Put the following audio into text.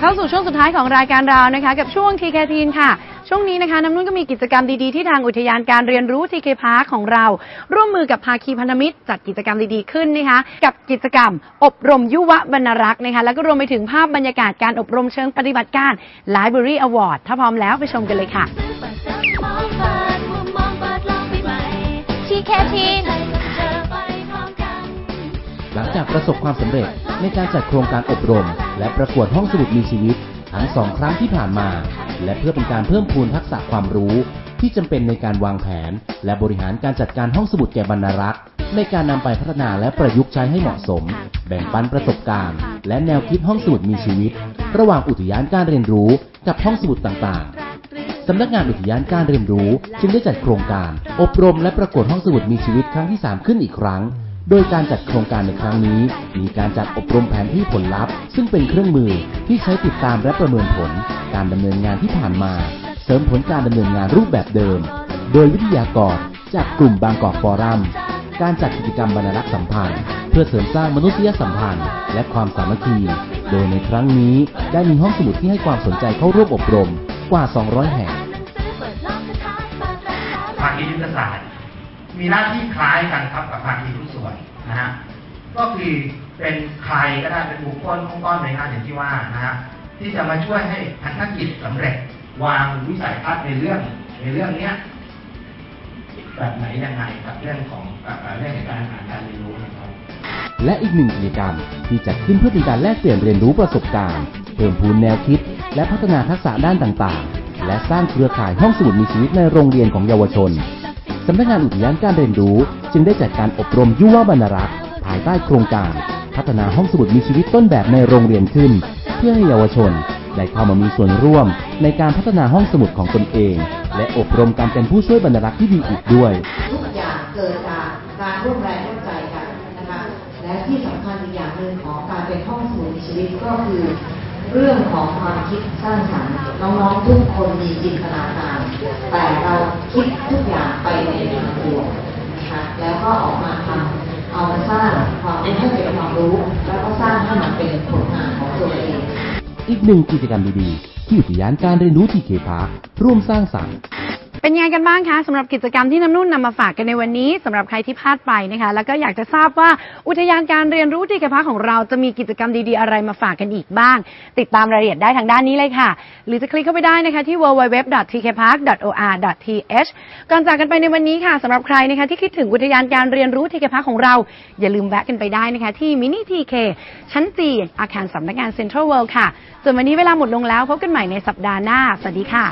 เข้าสู่ช่วงสุดท้ายของรายการเรานะคะกับช่วง TK t e e n ค่ะ ช่วงนี้นะคะน้ำนุ่นก็มีกิจกรรมดีๆ ที่ทางอุทยานการเรียนรู้ TK Park ของเรา ร่วมมือกับภาคีพันธมิตร จัดกิจกรรมดีๆขึ้นนะคะกับกิจกรรม อบรมยุวบรรณรักษ์นะคะแล้วก็รวมไปถึงภาพบรรยากาศการอบรมเชิงปฏิบัติการ Library Award ถ้าพร้อมแล้วไปชมกันเลยค่ะ TK Teen หลังจากประสบความสำเร็จในการจัดโครงการอบรม และประกวดห้องสมุดมีชีวิตทั้งสองครั้งที่ผ่านมา และเพื่อเป็นการเพิ่มพูนทักษะความรู้ ที่จำเป็นในการวางแผน และบริหารการจัดการห้องสมุดแก่บรรณารักษ์ในการนำไปพัฒนาและประยุกต์ใช้ให้เหมาะสม แบ่งปันประสบการณ์ และแนวคิดห้องสมุดมีชีวิต ระหว่างอุทยานการเรียนรู้กับห้องสมุดต่างๆสำนักงานอุทยานการเรียนรู้ จึงได้จัดโครงการ อบรมและประกวดห้องสมุดมีชีวิตครั้งที่ 3 ขึ้นอีกครั้ง โดยการจัดโครงการในครั้งนี้ มีการจัดอบรมแผนที่ผลลัพธ์ ซึ่งเป็นเครื่องมือที่ใช้ติดตามและประเมินผล การดำเนินงานที่ผ่านมา เสริมผลการดำเนินงานรูปแบบเดิม โดยวิทยากรจากกลุ่มบางกอกฟอรัม การจัดกิจกรรมบรรณารักษ์สัมพันธ์ เพื่อเสริมสร้างมนุษยสัมพันธ์ และความสามัคคี โดยในครั้งนี้ได้มีห้องสมุดที่ให้ความสนใจเข้าร่วมอบรมกว่า 200 แห่งภาคยุทธศาสตร์ มีหน้าที่คล้ายกันครับกับภาคีทุกส่วนนะฮะก็คือเป็นใครก็ได้เป็นบุคคลองค์กรหน่วยงานอย่างที่ว่านะฮะที่จะมาช่วยให้พันธกิจสำเร็จ วางวิสัยทัศน์ในเรื่องในเรื่องเนี้ยแบบไหนยังไงกับเรื่องของเรื่องของการอ่านการเรียนรู้นะครับและอีกหนึ่งกิจกรรมที่จัดขึ้นเพื่อเป็นการแลกเปลี่ยนเรียนรู้ประสบการณ์ เพิ่มพูนแนวคิด และพัฒนาทักษะด้านต่างๆ และสร้างเครือข่ายห้องสมุดมีชีวิตในโรงเรียนของเยาวชน สำนักงานอุทยานการเรียนรู้ จึงได้จัดการอบรมยุวบรรณรักษ์ภายใต้โครงการ พัฒนาห้องสมุดมีชีวิตต้นแบบในโรงเรียนขึ้น เพื่อให้เยาวชนได้เข้ามามีส่วนร่วม ในการพัฒนาห้องสมุดของตนเอง และอบรมการเป็นผู้ช่วยบรรณรักษ์ที่ดีอีกด้วย ทุกอย่างเกิดจากการร่วมแรงร่วมใจกันนะคะและที่สำคัญอีกอย่างหนึ่งของการเป็นห้องสมุดมีชีวิตก็คือ เรื่องของความคิดสร้างสรรค์น้องๆทุกคนมีจินตนาการ แต่เราคิดทุกอย่างไปในทางบวกนะคะแล้วก็ออกมาทำเอามาสร้างความให้เป็นความรู้ แล้วก็สร้างให้มันเป็นผลงานของตัวเองอีกหนึ่งกิจกรรมดีๆ ที่อุทยานการเรียนรู้ที่เคพาร์ร่วมสร้างสรรค์ เป็นยังไงกันบ้างคะสำหรับกิจกรรมที่น้ำนุ่นนำมาฝากกันในวันนี้สำหรับใครที่พลาดไปนะคะ แล้วก็อยากจะทราบว่าอุทยานการเรียนรู้ที่กระพาของเราจะมีกิจกรรมดีๆอะไรมาฝากกันอีกบ้าง ติดตามรายละเอียดได้ทางด้านนี้เลยค่ะ หรือจะคลิกเข้าไปได้นะคะที่ www.tkpark.or.th ก่อนจากกันไปในวันนี้ค่ะสำหรับใครนะคะที่คิดถึงอุทยานการเรียนรู้ที่กระพาของเรา อย่าลืมแวะกันไปได้นะคะ ที่มินิทีเคชั้นจีอาคารสำนักงานเซ็นทรัลเวิลด์ค่ะส่วนวันนี้เวลาหมดลงแล้วพบกันใหม่ในสัปดาห์หน้าสวัสดีค่ะ